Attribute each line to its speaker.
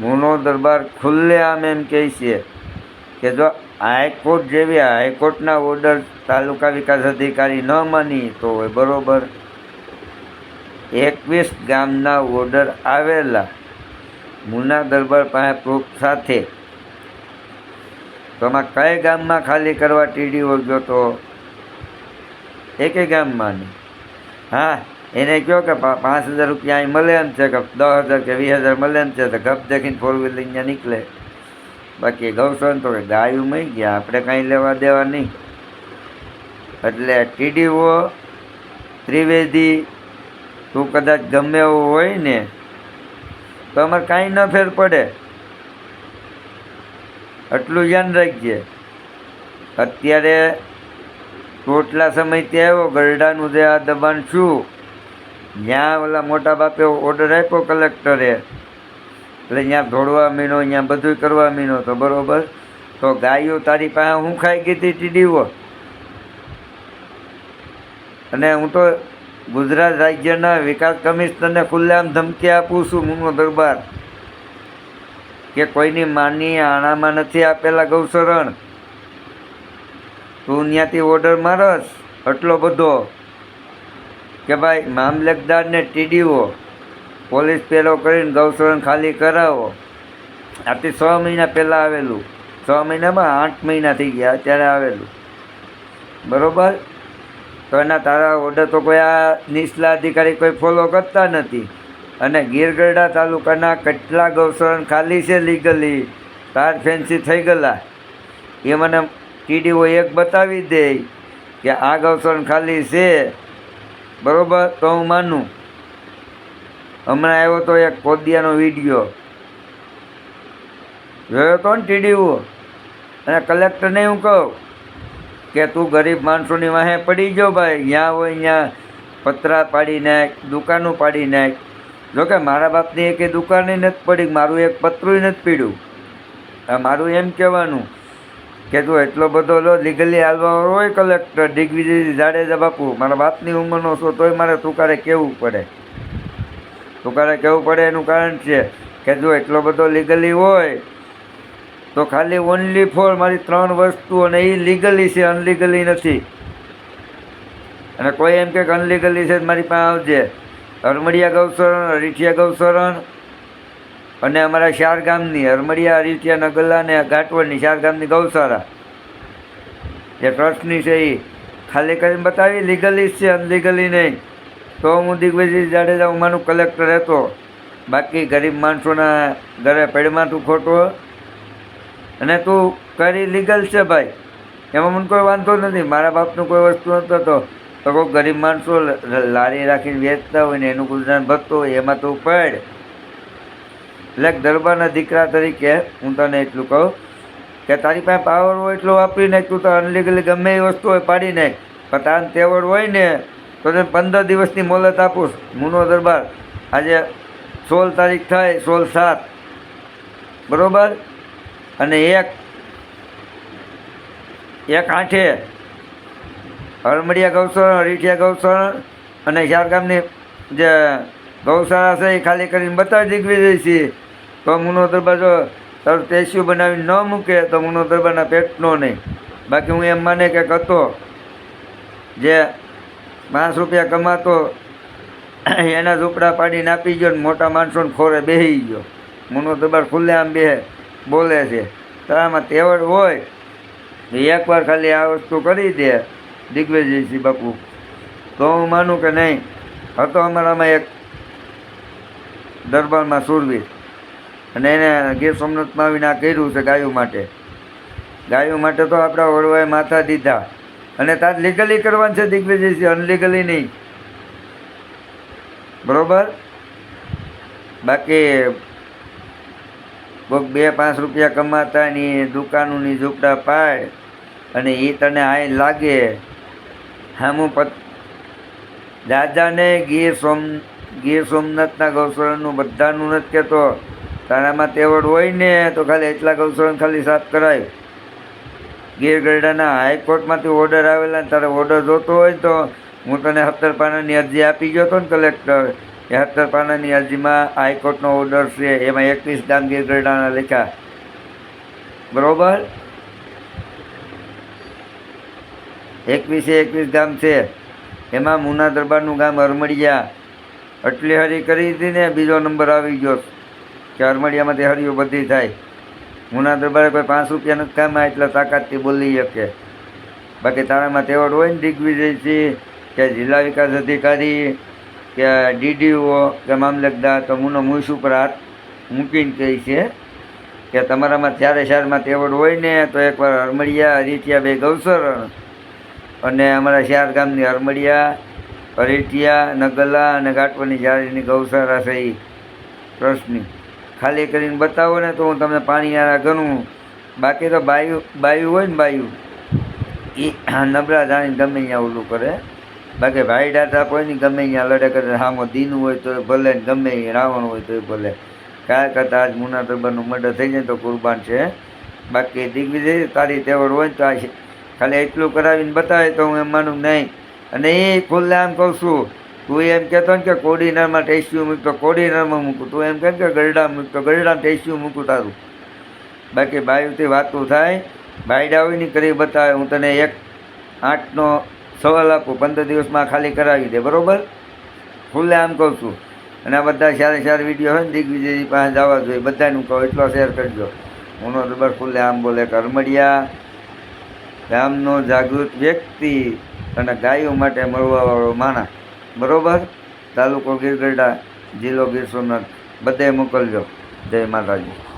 Speaker 1: મુનો દરબાર ખુલ્લે આમ એમ કહે છે કે જો હાઈકોર્ટ જેવી હાઈકોર્ટના ઓર્ડર તાલુકા વિકાસ અધિકારી ન માની તો હોય બરાબર. એકવીસ ગામના ઓર્ડર આવેલા મુના દરબાર પાસે પ્રૂફ સાથે. તો આમાં કઈ ગામમાં ખાલી કરવા ટીડીઓ ગયો તો? એકે ગામમાં હા એને કહો કે પાંચ હજાર રૂપિયા અહીં મળે એમ છે, કે દસ હજાર કે વીસ હજાર મળે એમ છે, તો ગપ દેખીને ફોર વ્હીલ અહીંયા નીકળે. બાકી ગૌસન તો કે ગાયું મળી ગયા, આપણે કાંઈ લેવા દેવા નહીં. એટલે ટીડીઓ, ત્રિવેદી, તું કદાચ ગમે એવું હોય ને, તો અમારે કાંઈ ન ફેર પડે. આટલું ધ્યાન રાખજે. અત્યારે ટોટલા સમયથી આવ્યો ગરડાનું જે આ દબાણ છું જ્યાં ઓલા મોટા બાપે ઓર્ડર આપ્યો કલેક્ટરે એટલે ત્યાં ધોળવા મીનો ત્યાં બધું કરવા મીનો તો બરોબર. તો ગાયો તારી પાસે હું ખાઈ ગઈ હતી ટીડીઓ? અને હું તો ગુજરાત રાજ્યના વિકાસ કમિશનરને ખુલ્લેઆમ ધમકી આપું છું મુનો દરબાર, કે કોઈની માની આણામાં નથી આપેલા ગૌસરણ તું ત્યાંથી ઓર્ડર મારસ, આટલો બધો. કે ભાઈ, મામલતદારને ટીડીઓ, પોલીસ પેલો કરીને ગૌશરણ ખાલી કરાવો. આથી છ મહિના પહેલાં આવેલું. છ મહિનામાં આઠ મહિના થઈ ગયા, અત્યારે આવેલું. બરાબર? તો એના તારા ઓર્ડર તો કોઈ આ નીચલા અધિકારી કોઈ ફોલો કરતા નથી. અને ગીરગઢડા તાલુકાના કેટલા ગૌશરણ ખાલી છે લીગલી તાર ફેન્સી થઈ ગયેલા. એ મને ટીડીઓ એક બતાવી દે કે આ ગૌશરણ ખાલી છે. બરોબર? તો હું માનું. હમણાં આવ્યો તો એક કોદિયાનો વીડિયો. જોયો તો ને ટીડીઓ? અને કલેક્ટરને હું કહું કે તું ગરીબ માણસોની વાહે પડી ગયો ભાઈ. ત્યાં હોય ત્યાં પતરા પાડી નાખ, દુકાનો પાડી નાખ. જોકે મારા બાપની એક દુકાને નથી પડી, મારું એક પતરું નથી પીડ્યું. આ મારું એમ કહેવાનું કે તું એટલો બધો લો લીગલી હાલવા હોય કલેક્ટર દિગ્વિજય જાડેજા બાપુ, મારા બાપની ઉંમરનો છો તોય મારે તુકારે કહેવું પડે? તુકારે કહેવું પડે એનું કારણ છે કે જો એટલો બધો લીગલી હોય, તો ખાલી ઓનલી ફોર મારી ત્રણ વસ્તુ અને એ લીગલી છે અનલીગલી નથી. અને કોઈ એમ કે અનલીગલી છે, મારી પાસે આવજે. અરમડિયા ગૌસરણ, અરીઠિયા ગૌશરણ અને અમારા શાર ગામની અરમડિયા અરીઠિયા નગલા અને ઘાટવડની શારગામની ગૌશાળા. જે ટ્રસ્ટની છે એ ખાલી કરીને બતાવી લીગલી છે અનલીગલી નહીં. તો હું દિગ્વિજય જાડેજા ઉમાનું કલેક્ટર હતો. બાકી ગરીબ માણસોના ઘરે પેડમાં તું ખોટો અને તું કરી લીગલ છે ભાઈ. એમાં મને કોઈ વાંધો નથી. મારા બાપનું કોઈ વસ્તુ નહોતો તો. કોઈ ગરીબ માણસો લારી રાખીને વેચતા હોય ને એનું ગુજરાન ભરતો હોય, એમાં તું પડ. એટલે દરબારના દીકરા તરીકે હું તને એટલું કહું કે તારી પાસે પાવર હોય એટલો વાપરી નાખ, તું તો અનલીગલી ગમે એ વસ્તુ હોય પાડી નાખ. પણ તાર તેવડ હોય ને, તો તને પંદર દિવસની મોલત આપું. મુનો દરબાર. આજે સોળ તારીખ થાય, સોળ સાત. બરોબર? અને એક એક આઠે હળમડિયા ગૌસરણ હરીઠિયા ગૌસરણ અને ચાર ગામની જે ગૌશાળા છે એ ખાલી કરીને બતાવી દીકરી છે. તો મુનો દરબાર જો તારું ટેસ્યુ બનાવીને ન મૂકે, તો મુનો દરબારના પેટનો નહીં. બાકી હું એમ માને કે હતો જે પાંચ રૂપિયા કમાતો, એના ઝૂંપડા પાડીને આપી ગયો ને મોટા માણસોને ખોરે બેસી ગયો. મુનો દરબાર ખુલ્લે આમ બે બોલે છે. તારામાં તેવડ હોય એકવાર ખાલી આ વસ્તુ કરી દે, દિગ્વિજયસિંહ બાપુ. તો હું માનું કે નહીં, હતો અમારામાં એક દરબારમાં સુરવીર. અને એને ગીર સોમનાથમાં આવીને આ કર્યું છે ગાયો માટે. ગાયો માટે તો આપણા વડવાએ માથા દીધા. અને તાજ લીગલી કરવાનું છે દિગ્વિજયસિંહ અનલીગલી નહીં. બરોબર? બાકી કોઈક બે પાંચ રૂપિયા કમાતા ની દુકાનોની ઝૂંપડા પાડ અને એ તને આય લાગે. હામું પત દાદાને ગીર સોમ, ગીર સોમનાથના ગૌસરનું બધાનું નથી કહેતો. તારામાં તેવડ હોય ને તો ખાલી એટલા ગૌશાળા ખાલી સાફ કરાય. ગીર ગરડાના હાઈકોર્ટમાંથી ઓર્ડર આવેલા તારે ઓર્ડર જોતો હોય તો હું તને સત્તર પાનાની અરજી આપી ગયો હતો ને કલેક્ટર એહત્તર પાનાની અરજીમાં હાઈકોર્ટનો ઓર્ડર છે, એમાં એકવીસ ગામ ગીરગઢડાના લેખા બરોબર? એકવીસે એકવીસ ગામ છે. એમાં મુના દરબારનું ગામ હરમડિયા. અટલી હરી કરી હતી ને બીજો નંબર આવી ગયો. કે અરમડિયામાંથી હરિયો બધી થાય હુના દરબારે કોઈ પાંચ રૂપિયા નથી કામમાં, એટલા તાકાતથી બોલી શકે. બાકી તારામાં તેવડ હોય ને દિગ્વિજયસિંહ કે જિલ્લા વિકાસ અધિકારી, કે ડીડીઓ, કે મામલતદાર, તો મુનો મૂસ ઉપર હાથ મૂકીને કહી છે કે તમારામાં ચારે શહેરમાં તેવડ હોય ને, તો એકવાર હરમડિયા હરીઠિયા બે ગૌસરણ અને અમારા શહેર ગામની હરમડિયા હરીઠિયા નગલા અને ગાટવાની જાળીની ગૌસરા છે એ ટ્રસ્ટની ખાલી કરીને બતાવો ને તો હું તમને પાણી આરા ગણું બાકી તો બાયું બાયું હોય ને બાયું. એ નબળા જાણી ગમે અહીંયા ઓલું કરે. બાકી ભાઈ ડાટા નહીં, ગમે અહીંયા લડે કરે. હામો દીનું હોય તો ભલે ને ગમે રાવણ હોય તો ભલે. કાંઈ કરતાં આજ મુના તરબાનું મર્ડર થઈ જાય તો કુરબાન છે. બાકી દિગ્વિજય, તારી તેવડ હોય તો આ ખાલી એટલું કરાવીને બતાવે તો હું એમ માનું નહીં. અને એ ખુલ્લે આમ કહું છું તું એમ કહેતો ને કે કોડીનારમાં ટેસ્યુ મૂકતો કોડીનારમાં મૂકું. તું એમ ને કે ગરડા મૂકતો ગરડા ટેસ્યુ મૂકું તારું. બાકી બાયુથી વાતું થાય, બાયડા હોય ને કરી બતાવે. હું તને એક આઠનો સવાલ આપું, પંદર દિવસમાં ખાલી કરાવી દે, બરાબર? ખુલ્લે આમ કહું છું. અને આ બધા સારા સારા વીડિયો હોય ને દિગ્વિજયજી પાસે જવા જોઈએ. બધાનું કહો, એટલો શેર કરજો. હું દબર, ખુલ્લે આમ બોલે કરમડિયા ગામનો જાગૃત વ્યક્તિ અને ગાયો માટે મળવાવાળો માણસ. બરોબર? તાલુકો ગીરગઢડા જિલ્લો ગીર સોમનાથ. બધે મોકલજો. જય માતાજી.